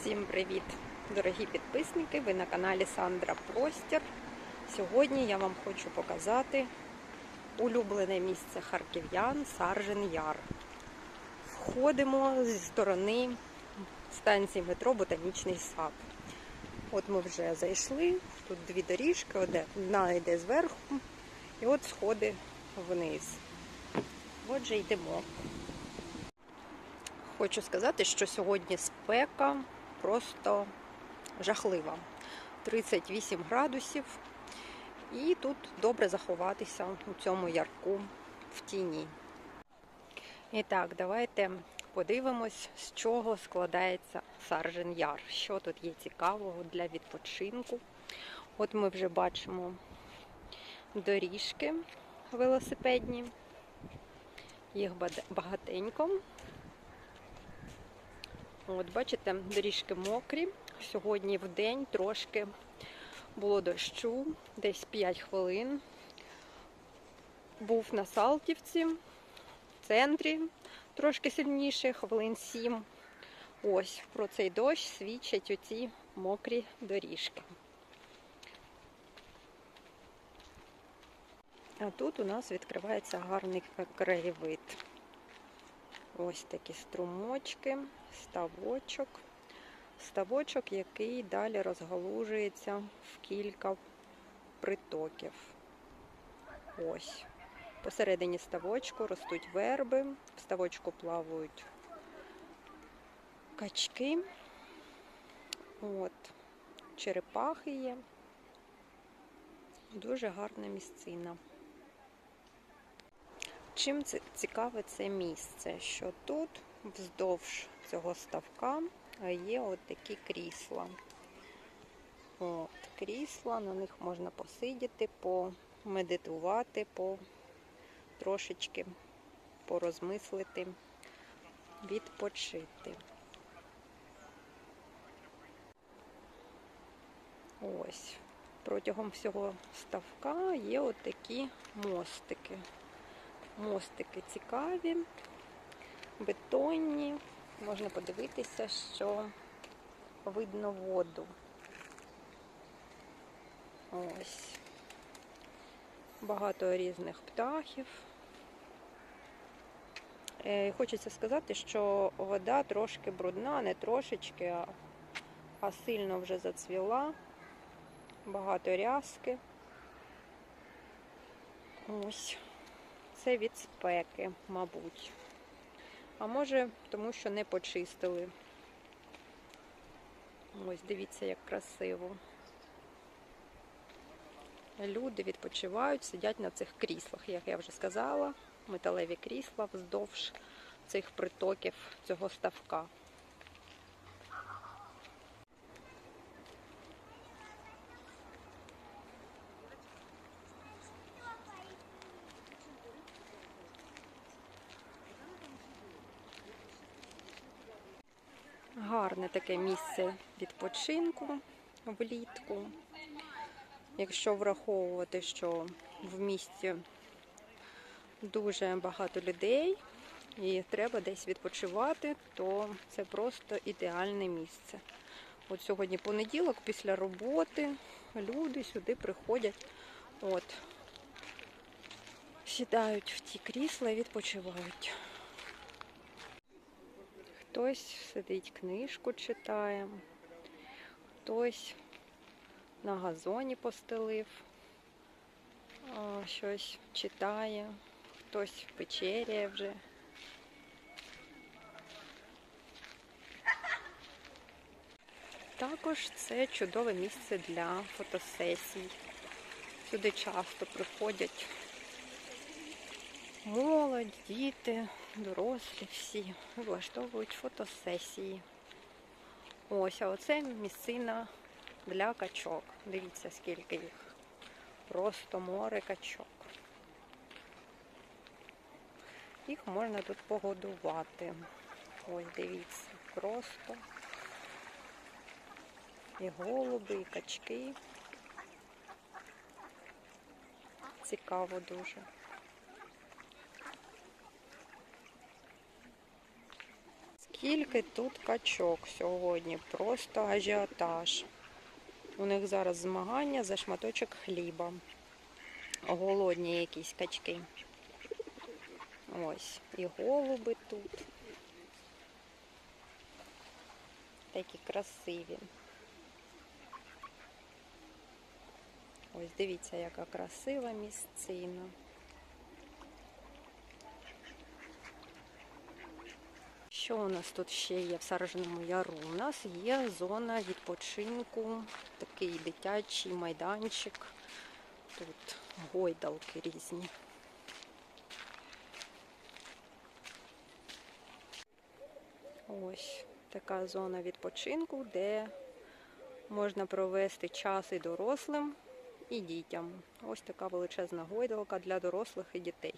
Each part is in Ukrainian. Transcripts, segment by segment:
Всім привіт, дорогі підписники! Ви на каналі Сандра Простір. Сьогодні я вам хочу показати улюблене місце харків'ян Саржен Яр. Входимо зі сторони станції метро Ботанічний сад. От ми вже зайшли, тут дві доріжки, одна йде зверху, і от сходи вниз. Отже, йдемо. Хочу сказати, що сьогодні спека просто жахлива. 38 градусів. І тут добре заховатися у цьому ярку в тіні. І так, давайте подивимось, з чого складається Саржен Яр. Що тут є цікавого для відпочинку. От ми вже бачимо доріжки велосипедні. Їх багатенько. От, бачите, доріжки мокрі. Сьогодні в день трошки було дощу, десь 5 хвилин. Був на Салтівці, в центрі трошки сильніше, хвилин 7. Ось про цей дощ свідчать оці мокрі доріжки. А тут у нас відкривається гарний краєвид. Ось такі струмочки, ставочок. Ставочок, який далі розгалужується в кілька притоків. Ось. Посередині ставочку ростуть верби, в ставочку плавають качки. От. Черепахи є. Дуже гарна місцина. Чим цікаве це місце? Що тут вздовж цього ставка є от крісла. От, Крісла, на них можна посидіти, помедитувати, по трошечки порозмислити, відпочити. Ось. Протягом всього ставка є от мостики. Мостики цікаві, бетонні. Можна подивитися, що видно воду. Ось. Багато різних птахів. Е, хочеться сказати, що вода трошки брудна, не трошечки, а, сильно вже зацвіла. Багато рязки. Ось це від спеки, мабуть. А може, тому що не почистили. Ось, дивіться, як красиво. Люди відпочивають, сидять на цих кріслах, як я вже сказала, металеві крісла вздовж цих притоків цього ставка. Гарне таке місце відпочинку влітку. Якщо враховувати, що в місті дуже багато людей і треба десь відпочивати, то це просто ідеальне місце. От сьогодні понеділок, після роботи, люди сюди приходять, от, сідають в ті крісла і відпочивають. Хтось сидить, книжку читає, хтось на газоні постелив, щось читає, хтось вечеряє вже. Також це чудове місце для фотосесій. Сюди часто приходять молодь, діти, дорослі всі влаштовують фотосесії. Ось, а оце місцина для качок. Дивіться, скільки їх. Просто море качок. Їх можна тут погодувати. Ось, дивіться, просто і голуби, і качки. Цікаво дуже. Скільки тут качок сьогодні, просто ажіотаж. У них зараз змагання за шматочок хліба. Голодні якісь качки. Ось, і голуби тут. Такі красиві. Ось дивіться, яка красива місцина. Що у нас тут ще є в Сарженому Яру? У нас є зона відпочинку, такий дитячий майданчик. Тут гойдалки різні. Ось така зона відпочинку, де можна провести час і дорослим, і дітям. Ось така величезна гойдалка для дорослих і дітей.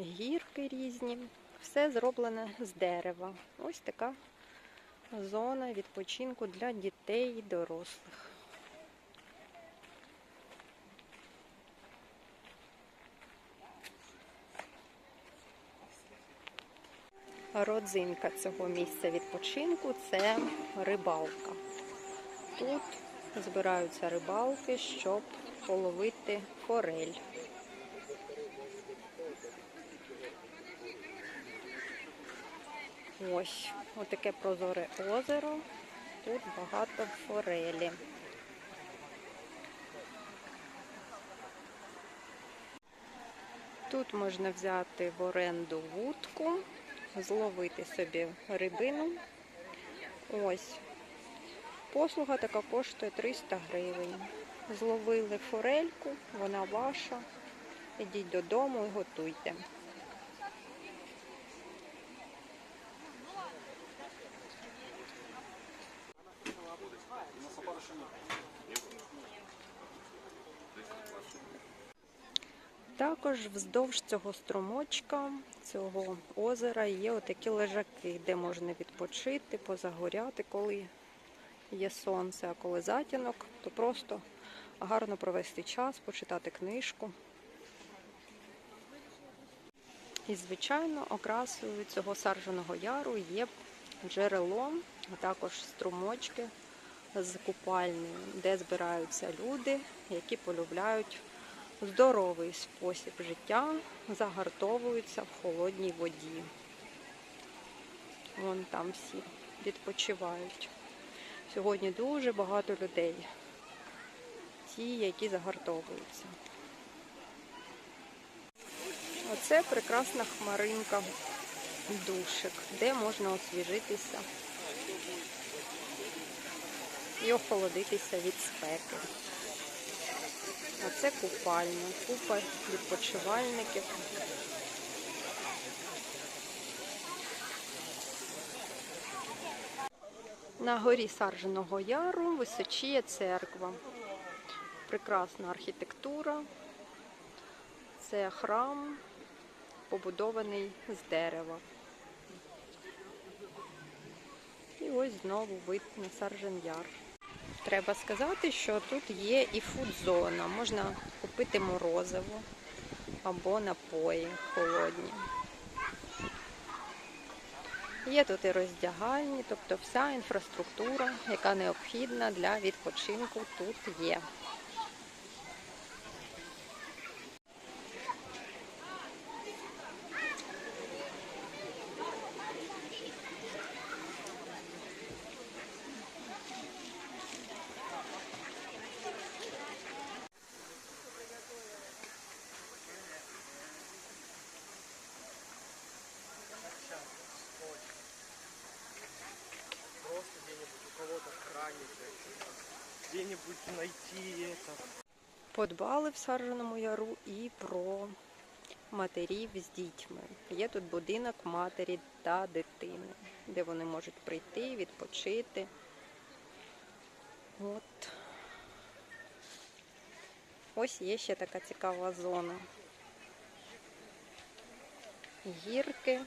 Гірки різні, все зроблене з дерева. Ось така зона відпочинку для дітей і дорослих. Родзинка цього місця відпочинку це рибалка. Тут збираються рибалки, щоб половити форель. Ось отаке прозоре озеро. Тут багато форелі. Тут можна взяти в оренду вудку, зловити собі рибину. Ось. Послуга така коштує 300 гривень. Зловили форельку, вона ваша. Ідіть додому і готуйте. Також вздовж цього струмочка, цього озера є отакі лежаки, де можна відпочити, позагоряти, коли є сонце, а коли затінок, то просто гарно провести час, почитати книжку. І, звичайно, окрасою цього сарженого яру є джерело, а також струмочки з купальнею, де збираються люди, які полюбляють здоровий спосіб життя, загартовуються в холодній воді. Вон там всі відпочивають. Сьогодні дуже багато людей, ті, які загартовуються. Оце прекрасна хмаринка душик, де можна освіжитися і охолодитися від спеки. А це купальня, купа відпочивальників. На горі Сарженого Яру височіє церква. Прекрасна архітектура. Це храм, побудований з дерева. І ось знову вид на Саржен Яр. Треба сказати, що тут є і фудзона. Можна купити морозиво або напої холодні. Є тут і роздягальні, тобто вся інфраструктура, яка необхідна для відпочинку, тут є. Просто где-нибудь у кого-то в кране, где-нибудь это. Подбали в Сарженому Яру і про матерів з дітьми. Є тут будинок матері та дитини, де вони можуть прийти, відпочити. От. Ось є ще така цікава зона. Гірки,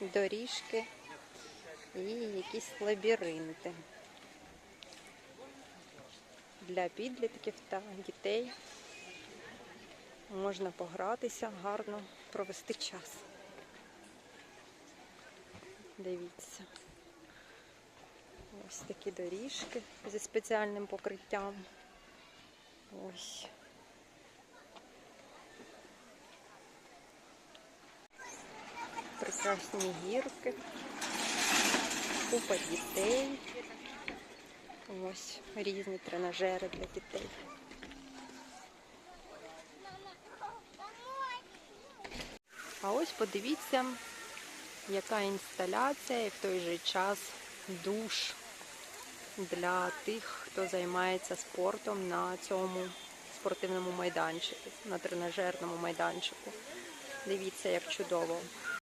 доріжки і якісь лабіринти для підлітків та дітей. Можна погратися, гарно провести час. Дивіться. Ось такі доріжки зі спеціальним покриттям. Ось. Прекрасні гірки, купа дітей. Ось різні тренажери для дітей. А ось подивіться, яка інсталяція і в той же час душ для тих, хто займається спортом на цьому спортивному майданчику, на тренажерному майданчику. Дивіться, як чудово.